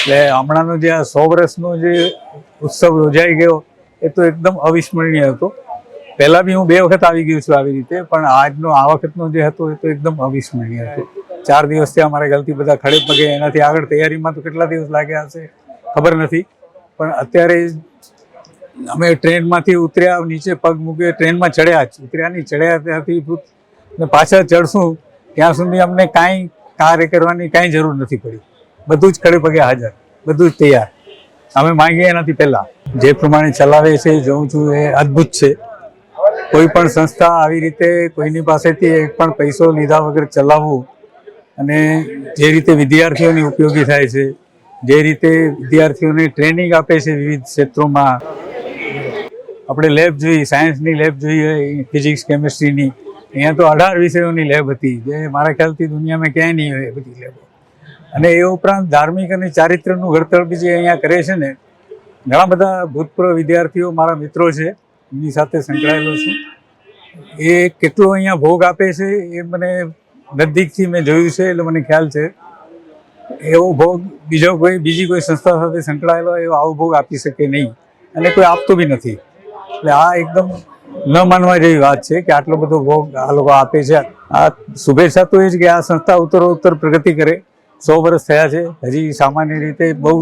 એટલે હમણાંનો જે આ સો વર્ષનો જે ઉત્સવ યોજાઈ ગયો, એ તો એકદમ અવિસ્મરણીય હતો. પહેલાં બી હું બે વખત આવી ગયો છું આવી રીતે, પણ આજનો, આ વખતનો જે હતો, એ તો એકદમ અવિસ્મરણીય હતો. ચાર દિવસથી અમારે ગલતી બધા ખડે પગે એનાથી આગળ તૈયારીમાં તો કેટલા દિવસ લાગ્યા હશે, ખબર નથી. પણ અત્યારે અમે ટ્રેનમાંથી ઉતર્યા, નીચે પગ મૂક્યો, ટ્રેનમાં ચડ્યા જ. ઉતર્યા નહીં, ચડ્યા ત્યાંથી પાછા ચડશું, ત્યાં સુધી અમને કાંઈ કાર્ય કરવાની કાંઈ જરૂર નથી પડી. બધું જ ખડે પગે હાજર. બધું જ તૈયાર. અમે માંગીએ એનાથી પહેલા. જે પ્રમાણે ચલાવે છે જોઉં છું એ અદ્ભુત છે. કોઈ પણ સંસ્થા આવી રીતે કોઈની પાસેથી એક પણ પૈસો લીધા વગર ચલાવવું અને જે રીતે વિદ્યાર્થીઓની ઉપયોગી થાય છે, જે રીતે વિદ્યાર્થીઓને ટ્રેનિંગ આપે છે વિવિધ ક્ષેત્રોમાં. આપણે લેબ જોઈ, સાયન્સની લેબ જોઈએ ફિઝિક્સ, કેમિસ્ટ્રીની. અહીંયા તો અઢાર વિષયોની લેબ હતી. જે મારા ખ્યાલથી દુનિયામાં ક્યાંય નહીં હોય બધી લેબો. અને એ ઉપરાંત ધાર્મિક અને ચારિત્રનું ઘડતર બી જે અહીંયા કરે છે ને, ઘણા બધા ભૂતપૂર્વ વિદ્યાર્થીઓ મારા મિત્રો છે, એમની સાથે સંકળાયેલો છું. એ કેટલો અહીંયા ભોગ આપે છે એ મને નજદીકથી મેં જોયું છે એટલે મને ખ્યાલ છે. એવો ભોગ બીજો કોઈ, બીજી કોઈ સંસ્થા સાથે સંકળાયેલો એવો આવો ભોગ આપી શકે નહીં. અને કોઈ આપતો બી નથી. એટલે આ એકદમ ન માનવા જેવી વાત છે કે આટલો બધો ભોગ આ લોકો આપે છે. આ શુભેચ્છા તો એ જ કે આ સંસ્થા ઉત્તરોત્તર પ્રગતિ કરે. સો વર્ષ થયા છે. હજી સામાન્ય રીતે બહુ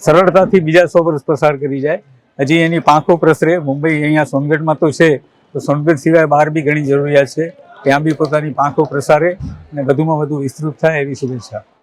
સરળતાથી બીજા સો વર્ષ પસાર કરી જાય. હજી એની પાંખો પ્રસરે. મુંબઈ અહીંયા સોનગઢમાં તો છે. તો સોનગઢ સિવાય બહાર બી ઘણી જરૂરિયાત છે. ત્યાં બી પોતાની પાંખો પ્રસારે અને વધુમાં વધુ વિસ્તૃત થાય એવી શુભેચ્છા.